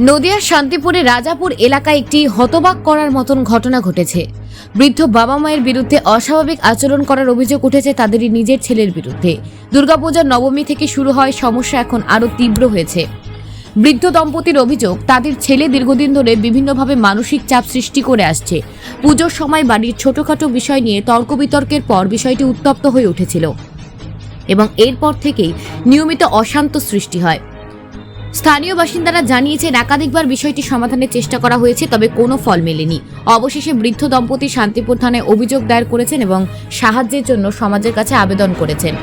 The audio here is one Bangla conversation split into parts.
নদিয়ার শান্তিপুরে রাজাপুর এলাকায় একটি হতবাক করার মতন ঘটনা ঘটেছে। বৃদ্ধ বাবা মায়ের বিরুদ্ধে অস্বাভাবিক আচরণ করার অভিযোগ উঠেছে তাদেরই নিজের ছেলের বিরুদ্ধে। দুর্গাপূজার নবমী থেকে শুরু হয়, সমস্যা এখন আরও তীব্র হয়েছে। বৃদ্ধ দম্পতির অভিযোগ, তাদের ছেলে দীর্ঘদিন ধরে বিভিন্নভাবে মানসিক চাপ সৃষ্টি করে আসছে। পুজোর সময় বাড়ির ছোটখাটো বিষয় নিয়ে তর্ক বিতর্কের পর বিষয়টি উত্তপ্ত হয়ে উঠেছিল এবং এরপর থেকেই নিয়মিত অশান্ত সৃষ্টি হয়। স্থানীয় বাসিন্দারা জানিয়েছেন, একাধিকবার বিষয়টি সমাধানের চেষ্টা করা হয়েছে, তবে কোনো ফল মেলেনি। অবশেষে বৃদ্ধ দম্পতি শান্তিপুর থানায় অভিযোগ দায়ের করেছেন এবং সাহায্যের জন্য সমাজের কাছে আবেদন করেছেন।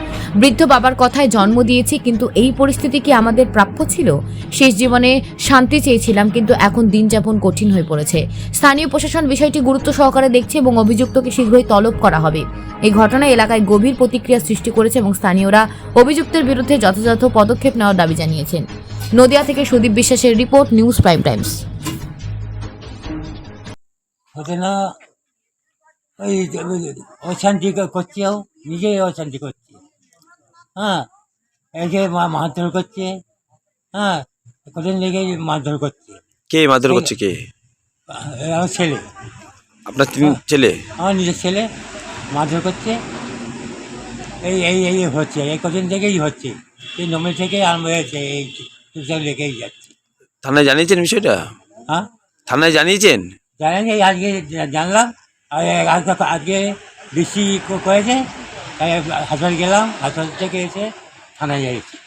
বৃদ্ধ বাবার কথায় জন্ম দিয়েছি, কিন্তু এই পরিস্থিতি কি আমাদের প্রাপ্য ছিল? শেষ জীবনে শান্তি চেয়েছিলাম, কিন্তু এখন দিন যাপন কঠিন হয়ে পড়েছে। স্থানীয় প্রশাসন বিষয়টি গুরুত্ব সহকারে দেখছে এবং অভিযুক্তকে শীঘ্রই তলব করা হবে। এই ঘটনা এলাকায় গভীর প্রতিক্রিয়া সৃষ্টি করেছে এবং স্থানীয়রা অভিযুক্তের বিরুদ্ধে যথাযথ পদক্ষেপ নেওয়ার দাবি জানিয়েছেন। নদিয়া থেকে সুদীপ বিশ্বাসের রিপোর্ট নিউজ প্রাইম টাইমস। হতে না ওই অশান্তি করছেও নিজেই অশান্তি করছে। হ্যাঁ এই যে মারধর করছে হ্যাঁ কদিন লেগে মারধর করছে। কে মারধর করছে কে? আমার ছেলে। আপনার তিন ছেলে? আমার নিজের ছেলে মারধর করছে। এই এই এই হচ্ছে এই কদিন থেকেই হচ্ছে। এই নমে থেকে আরম্ভ হয়েছে এই লেগেই যাচ্ছে। থানায় জানিয়েছেন বিষয়টা? হ্যাঁ? থানায় জানিয়েছেন? জানেন এই আজকে জানলাম আর আজকে আজকে বেশি করেছে তাই হাসপাতাল গেলাম হাসপাতাল থেকে এসে থানায় যাইছি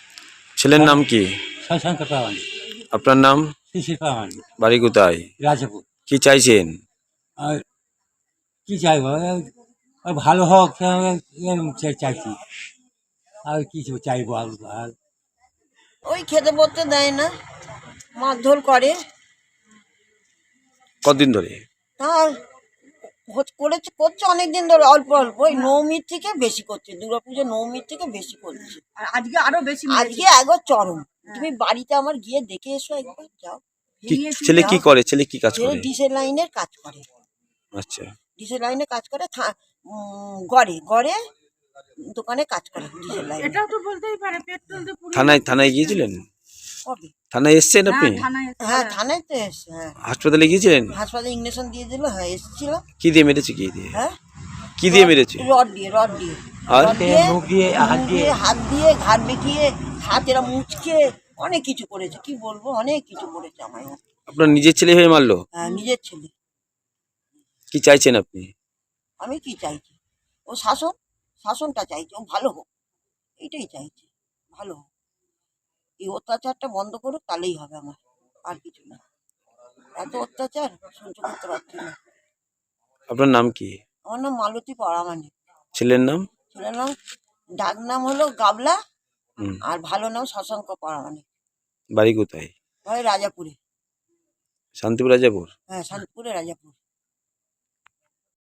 ছেলের নাম কি? শশাঙ্ক প্রামাণিক আপনার নাম? শিশির প্রামাণিক বাড়ি কোথায়? রাজাপুর। কি চাইছেন? আর কী চাইব? ভালো হোক চাই- চাইছি। আর কিছু চাইব আর ওই খেতে পড়তে দেয় না। মারধর করে। কতদিন ধরে? তার করেছে করছে অনেক দিন ধরে অল্প অল্প। ওই নৌমির থেকে বেশি করছে দুর্গাপুজো নৌমির থেকে বেশি করছে। আর আজকে আরও বেশি আজকে একবার চরম। তুমি বাড়িতে আমার গিয়ে দেখে এসো একবার যাও। ছেলে কি করে? ছেলে কি কাজ করে? ডিসেল লাইনের কাজ করে। আচ্ছা। ডিসেল লাইনে কাজ করে থা- গড়ে। গড়ে দোকানে কাজ করে। তো বলতেই পারে পেট্রোল তো পুরো থানায় থানায় গিয়েছিলেন? কবে? থানায় এসছেন আপনি? হ্যাঁ, থানায় হ্যাঁ থানায় তো এসছে হ্যাঁ। হাসপাতালে গিয়েছিলেন? হাসপাতালে ইঞ্জেকশন দিয়ে দিল হ্যাঁ এসেছিল। কি দিয়ে মেরেছে কি দিয়ে? হ্যাঁ? কি দিয়ে মেরেছে? রড দিয়ে রড দিয়ে। আর? মুখ দিয়ে, হাত দিয়ে। হাত দিয়ে ঘাট বেঁকিয়ে হাত এরা মুচকে অনেক কিছু করেছে। কি বলব অনেক কিছু করেছে আমায়। আপনার নিজের ছেলে হয়ে মারলো? হ্যাঁ, নিজের ছেলে। কি চাইছেন আপনি? আমি কি চাইছি? ও শাসন শাসনটা চাইছি ও ভালো হোক। এইটাই চাইছি ভালো হোক। এই অত্যাচারটা বন্ধ করুক তাহলেই হবে আমার আর কিছু না। এত অত্যাচার সহ্য করতে পারছি না। আপনার নাম কি? আমার নাম মালতী পরামানিক। ছেলের নাম? ছেলের নাম ডাক নাম হলো গাবলা আর ভালো নাম শশাঙ্ক পরামানিক। বাড়ি কোথায়? রাজাপুরে। শান্তিপুর রাজাপুর? হ্যাঁ শান্তিপুরে রাজাপুর।